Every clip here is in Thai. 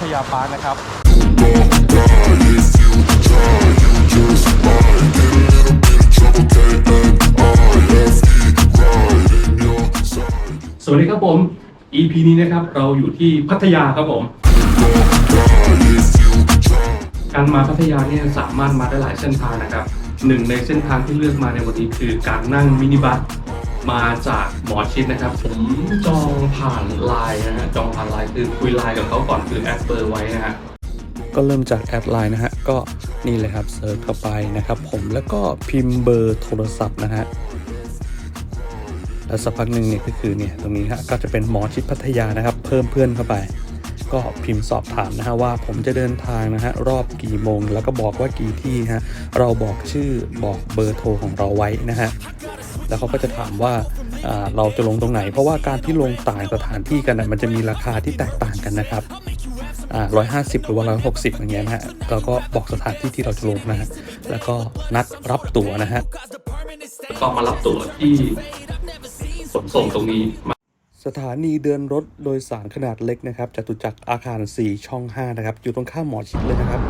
ทยาปาร์คนะครับ สวัสดีครับผม EP นี้นะครับเราอยู่ที่พัทยาครับผม การมาพัทยาเนี่ยสามารถมาได้หลายเส้นทางนะครับหนึ่งในเส้นทางที่เลือกมาในวันนี้คือการนั่งมินิบัส มาจากหมอชิดนะครับ ผมจองผ่านไลน์นะฮะจองผ่านไลน์คือคุยไลน์กับเขาก่อนคือแอดเบอร์ไว้นะฮะก็เริ่มจากแอดไลน์นะฮะก็นี่เลยครับเซิร์ชเข้าไปนะครับผมแล้วก็พิมพ์เบอร์โทรศัพท์นะฮะแล้วสักพักหนึ่งเนี่ยก็คือเนี่ยตรงนี้ฮะก็จะเป็นหมอชิดพัทยานะครับ เพิ่มเพื่อนเข้าไป ก็พิมพ์สอบถามนะฮะว่าผมจะเดินทางนะฮะรอบกี่โมง แล้วก็บอกว่ากี่ที่ฮะเราบอกชื่อบอกเบอร์โทรของเราไว้นะฮะ แล้วเขาก็จะถามว่าอ่าเราจะลงตรงไหน เพราะว่าการที่ลงต่างสถานที่กันนะมันจะมีราคาที่แตกต่างกันนะครับอ่าร้อยห้าสิบหรือว่าร้อยหกสิบอย่างเงี้ยนะฮะเราก็บอกสถานที่ที่เราจะลงนะฮะแล้วก็นัดรับตั๋วนะฮะก็มารับตั๋วที่ขนส่งตรงนี้มาสถานีเดินรถโดยสารขนาดเล็กนะครับจตุจักรอาคาร 4 ช่อง 5 นะครับ อยู่ตรงข้ามหมอชิดเลยนะครับ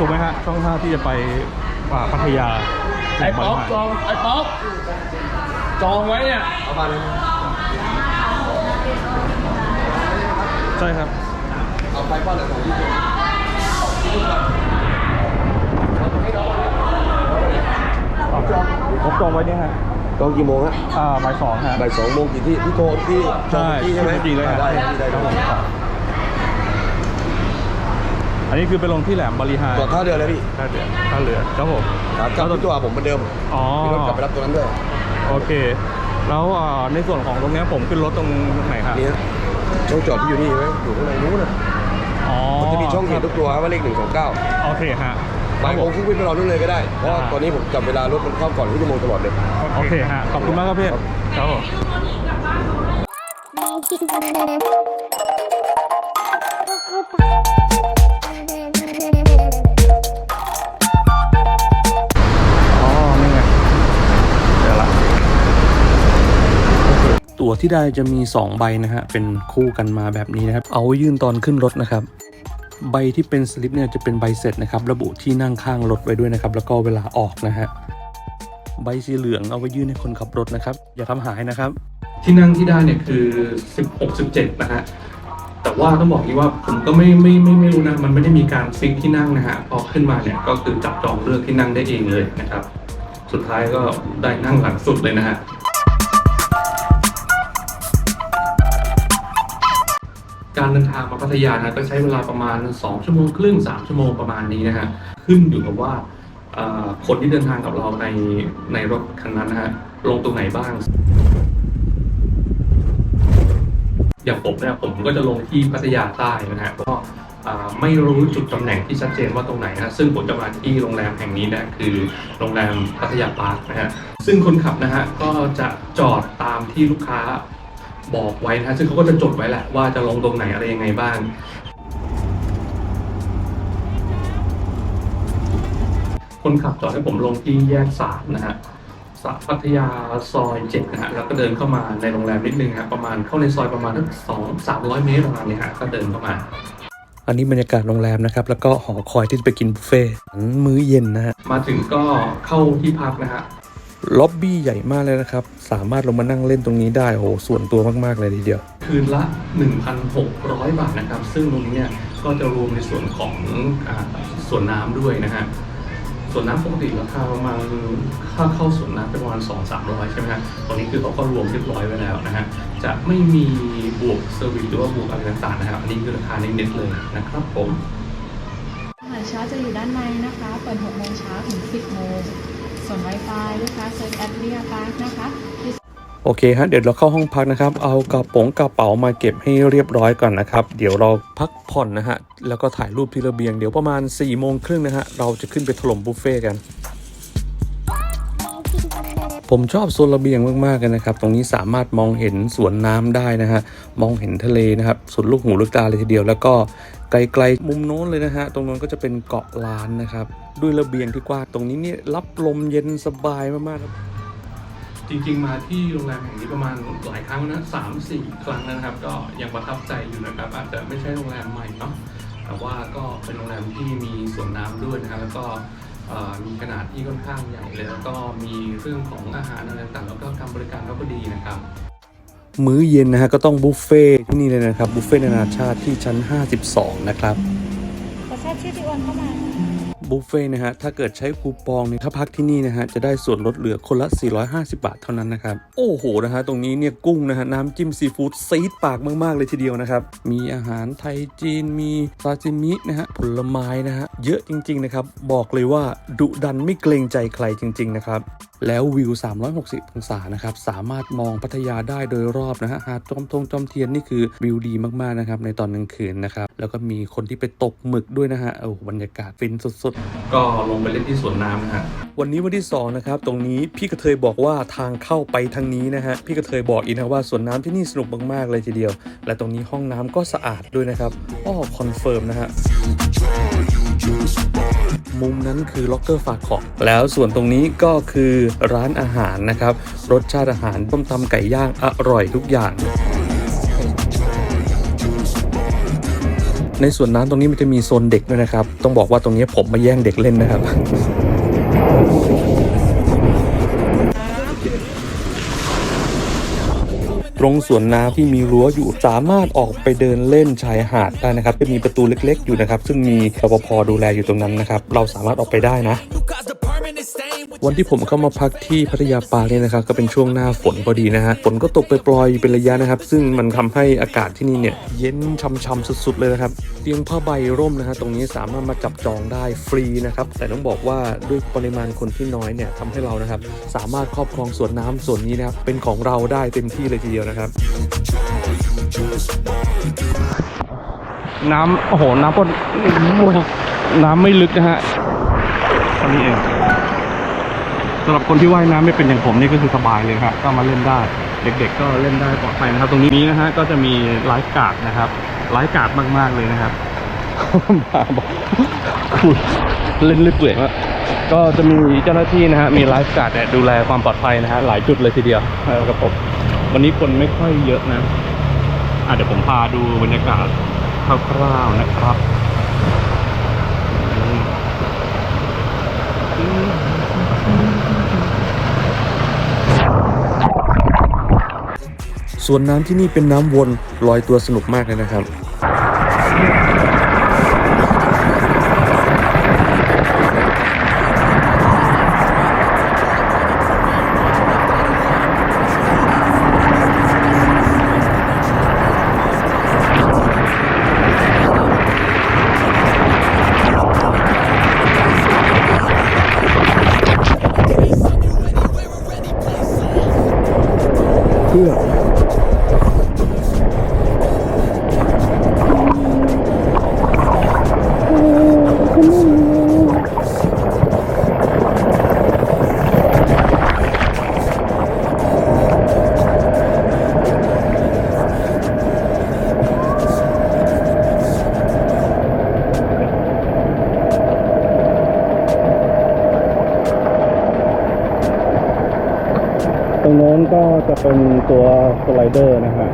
ถูกไหมฮะช่องห้าที่จะไปอ่าพัทยาไอ้ป๊อปบริหารจองไอ้ป๊อปจองไว้เนี่ยใช่ครับเอาไปป้อนอะไรของที่ผมจองไว้เนี่ยฮะตอนกี่โมงฮะอ่าบ่ายสองฮะบ่ายสองโมงกี่ที่ที่โทรที่จองใช่ที่ใช่ไหมจริงๆเลยฮะได้ที่ได้ครับผม อันนี้คือไปลงที่แหลมบริหารต่อท่าเรือเลยพี่ท่าเรือท่าเรือครับผมขากลับที่ตัวผมเหมือนเดิมอ๋อมีรถกลับไปรับตัวนั้นด้วยโอเค แล้วอ่าในส่วนของตรงเนี้ยผมขึ้นรถตรงไหนครับนี่ฮะช่องจอดที่อยู่นี่ใช่ไหมอยู่ข้างในนู้นน่ะอ๋อมันจะมีช่องเห็นทุกตัวครับว่าเลขหนึ่งสองเก้าโอเคฮะบ่ายโมงครึ่งไปรอนู่นเลยก็ได้ เพราะว่าอ่าตอนนี้ผมจับเวลารถมันเข้าก่อนที่ชั่วโมงตลอดเลย โอเคฮะ ขอบคุณมากครับพี่ครับผม ตั๋วที่ได้จะมี 2 ใบนะฮะเป็นคู่กันมาแบบนี้นะครับ เอาไว้ยื่นตอนขึ้นรถนะครับ ใบที่เป็นสลิปเนี่ยจะเป็นใบเสร็จนะครับ ระบุที่นั่งข้างรถไว้ด้วยนะครับ แล้วก็เวลาออกนะฮะใบสีเหลืองเอาไว้ยื่นให้คนขับรถนะครับ อย่าทำหายนะครับ ที่นั่งที่ได้เนี่ยคือ 16 17นะฮะแต่ว่าต้องบอกดีว่าผมก็ไม่ไม่ไม่ไม่รู้นะมันไม่ได้มีการฟิกที่นั่งนะฮะพอขึ้นมาเนี่ยก็คือจับจองเลือกที่นั่งได้เองเลยนะครับ สุดท้ายก็ได้นั่งหลังสุดเลยนะฮะ ทางมาพัทยานะก็ใช้เวลาประมาณ 2 ชั่วโมงครึ่ง 3 ชั่วโมงประมาณนี้นะฮะขึ้นอยู่กับว่าคนที่เดินทางกับเราในในรถคันนั้นนะฮะลงตรงไหนบ้าง อย่างผมเนี่ยผมก็จะลงที่พัทยาใต้นะฮะก็ไม่รู้จุดตำแหน่งที่ชัดเจนว่าตรงไหนนะซึ่งผมจะมาที่โรงแรมแห่งนี้นะคือโรงแรมพัทยาปาร์คนะฮะซึ่งคนขับนะฮะก็จะจอดตามที่ลูกค้า บอกไว้นะฮะซึ่งเขาก็จะจดไว้แหละว่าจะลงตรงไหนอะไรยังไงบ้างคนขับจอดให้ผมลงที่แยกสามนะฮะสาพัทยาซอยเจ็ดนะฮะ แล้วก็เดินเข้ามาในโรงแรมนิดนึงฮะ ประมาณเข้าในซอยประมาณสักสองสามร้อยเมตรประมาณเนี้ฮะ ก็เดินเข้ามา อันนี้บรรยากาศโรงแรมนะครับ แล้วก็หอคอยที่จะไปกินบุฟเฟ่ต์มื้อเย็นนะฮะ มาถึงก็เข้าที่พักนะฮะ ล็อบบี้ใหญ่มากเลยนะครับ สามารถลงมานั่งเล่นตรงนี้ได้โอ้โหส่วนตัวมาก ๆ เลยทีเดียว คืนละ 1,600 บาทนะครับ ซึ่งตรงนี้เนี่ยก็จะรวมในส่วนของอาส่วนน้ำด้วยนะฮะส่วนน้ำปกติราคาประมาณค่าเข้าส่วนน้ำเป็นประมาณ2 3 0 0 ใช่ไหมฮะตรงนี้คือเขาก็รวมเรียบร้อยไว้แล้วนะฮะ จะไม่มีบวกเซอร์วิสหรือว่าบวกอะไรต่างๆนะครับ อันนี้คือราคาเน็ตๆเลยนะครับผมอาหารเช้าจะอยู่ด้านในนะคะ เปิด6โมงเช้าถึง 10โมง ส่วน Wi-Fi ลูกค้าเซิร์ชแอปเรียปาร์คนะคะโอเคฮะเดี๋ยวเราเข้าห้องพักนะครับ เอากระป๋องกระเป๋ามาเก็บให้เรียบร้อยก่อนนะครับ เดี๋ยวเราพักผ่อนนะฮะแล้วก็ถ่ายรูปที่ระเบียงเดี๋ยวประมาณ4ี่โมงครึ่งนะฮะเราจะขึ้นไปถล่มบุฟเฟ่กัน ผมชอบโซนระเบียงมากๆเลยนะครับ ตรงนี้สามารถมองเห็นสวนน้ำได้นะฮะ มองเห็นทะเลนะครับ สุดลูกหูลูกตาเลยทีเดียว แล้วก็ไกลๆมุมโน้นเลยนะฮะ ตรงโน้นก็จะเป็นเกาะล้านนะครับ ด้วยระเบียงที่กว้าง ตรงนี้เนี่ยรับลมเย็นสบายมากๆครับ จริงๆมาที่โรงแรมแห่งนี้ประมาณหลายครั้งนะสามสี่ครั้งแล้วนะครับ ก็ยังประทับใจอยู่นะครับ อาจจะไม่ใช่โรงแรมใหม่เนาะ แต่ว่าก็เป็นโรงแรมที่มีสวนน้ำด้วยนะครับแล้วก็ มีขนาดที่ค่อนข้างใหญ่เลยแล้วก็มีเรื่องของอาหารอะไรต่างๆแล้วก็การบริการก็ดีนะครับมื้อเย็นนะฮะก็ต้องบุฟเฟ่ที่นี่เลยนะครับบุฟเฟ่นานาชาติที่ชั้น 52 นะครับขอทราบชื่อที่โอนเข้ามา บุฟเฟ่ต์นะฮะ ถ้าเกิดใช้คูปองเนี่ยถ้าพักที่นี่นะฮะ จะได้ส่วนลดเหลือคนละ 450 บาทเท่านั้นนะครับ โอ้โหนะฮะ ตรงนี้เนี่ยกุ้งนะฮะ น้ำจิ้มซีฟู้ดซีดปากมาก ๆ เลยทีเดียวนะครับ มีอาหารไทยจีนมีซาซิมินะฮะ ผลไม้นะฮะ เยอะจริง ๆ นะครับ บอกเลยว่าดุดันไม่เกรงใจใครจริง ๆ นะครับ แล้ววิว 360 องศานะครับ สามารถมองพัทยาได้โดยรอบนะฮะ หาดจอมทงจอมเทียนนี่คือวิวดีมาก ๆ นะครับ ในตอนกลางคืนนะครับ แล้วก็มีคนที่ไปตกหมึกด้วยนะฮะโอ้โหบรรยากาศฟินสุด ๆก็ลงไปเล่นที่สวนน้ำนะฮะวันนี้วันที่2นะครับตรงนี้พี่กระเทยบอกว่าทางเข้าไปทางนี้นะฮะพี่กระเทยบอกอีกนะว่าสวนน้ำที่นี่สนุกมากๆเลยทีเดียว และตรงนี้ห้องน้ำก็สะอาดด้วยนะครับอ้อคอนเฟิร์มนะฮะมุมนั้นคือล็อกเกอร์ฝากของแล้วส่วนตรงนี้ก็คือร้านอาหารนะครับ รสชาติอาหารต้มตำไก่ย่างอร่อยทุกอย่าง ในส่วนน้ำตรงนี้มันจะมีโซนเด็กด้วยนะครับ ต้องบอกว่าตรงนี้ผมมาแย่งเด็กเล่นนะครับตรงสวนน้ำที่มีรั้วอยู่สามารถออกไปเดินเล่นชายหาดได้นะครับ จะมีประตูเล็กๆ อยู่นะครับ ซึ่งมีรปภดูแลอยู่ตรงนั้นนะครับ เราสามารถออกไปได้นะ วันที่ผมเข้ามาพักที่พัทยาปาร์คเนี่ยนะครับก็เป็นช่วงหน้าฝนพอดีนะฮะฝนก็ตกไปปลอยเป็นระยะนะครับ ซึ่งมันทำให้อากาศที่นี่เนี่ยเย็นช่ำๆสุด ๆ เลยนะครับเตียงผ้าใบร่มนะฮะตรงนี้สามารถมาจับจองได้ฟรีนะครับแต่ต้องบอกว่าด้วยปริมาณคนที่น้อยเนี่ยทำให้เรานะครับสามารถครอบครองส่วนน้ำส่วนนี้นะครับเป็นของเราได้เต็มที่เลยทีเดียวนะครับ น้ำโอ้โหน้ำปนน้ำไม่ลึกนะฮะตอนนี้เองำหรับคนที่ว่ายน้ำไม่เป็นอย่างผมนี่ก็คือสบายเลยครับก็มาเล่นได้ เด็ก ๆ ก็เล่นได้ปลอดภัยนะครับ ตรงนี้นะฮะก็จะมีไลฟ์การ์ดนะครับไลฟ์การ์ดมากๆเลยนะครับมาบอกคุณเล่นเรื่อยเปื่อยมากก็จะมีเจ้าหน้าที่นะฮะมีไลฟ์การ์ดเนี่ยดูแลความปลอดภัยนะฮะหลายจุดเลยทีเดียวครับผมวันนี้คนไม่ค่อยเยอะนะอะเดี๋ยวผมพาดูบรรยากาศคร่าวๆนะครับ วนน้ำที่นี่เป็นน้ำวนลอยตัวสนุกมากเลยนะครับ รงโน้นก็จะเป็นตัวสไลเดอร์นะฮะ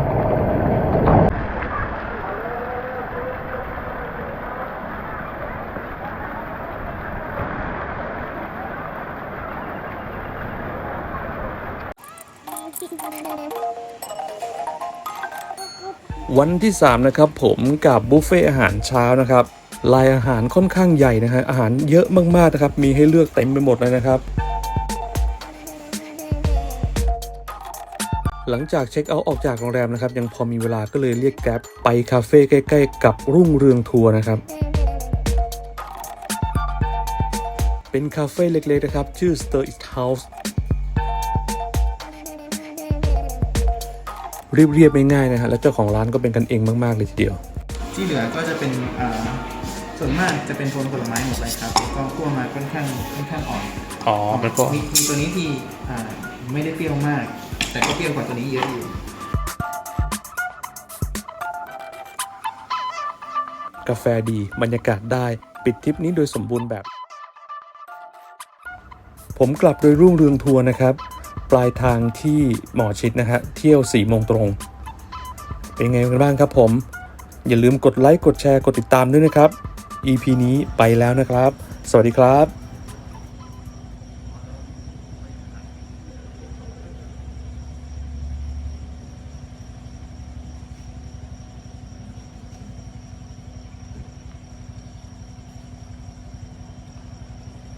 วันที่ 3 นะครับผมกับบุฟเฟ่อาหารเช้านะครับลายอาหารค่อนข้างใหญ่นะฮะอาหารเยอะมากๆนะครับ มีให้เลือกเต็มไปหมดเลยนะครับ หลังจากเช็คเอาท์ออกจากโรงแรมนะครับ ยังพอมีเวลาก็เลยเรียกแกร็บไปคาเฟ่ใกล้ ๆ กับรุ่งเรืองทัวร์นะครับ เป็นคาเฟ่เล็ก ๆ นะครับ ชื่อ Stir It House เรียบๆง่ายๆนะฮะแล้วเจ้าของร้านก็เป็นกันเองมาก ๆ เลยทีเดียว ที่เหลือก็จะเป็นอ่าส่วนมากจะเป็นโทนผลไม้หมดเลยครับแล้วก็คั่วมาค่อนข้างค่อนข้างอ่อนอ๋อมันก็มีมีตัวนี้ที่อ่าไม่ได้เปรี้ยวมาก แต่ก็เปรี้ยวกว่าตัวนี้เยอะอยู่กาแฟดีบรรยากาศได้ปิดทริปนี้โดยสมบูรณ์แบบ ผมกลับโดยรุ่งเรืองทัวร์นะครับ ปลายทางที่หมอชิดนะฮะเที่ยว4ี่โมงตรง เป็นไงกันบ้างครับผม อย่าลืมกดไลค์กดแชร์กดติดตามด้วยนะครับ EP นี้ไปแล้วนะครับ สวัสดีครับ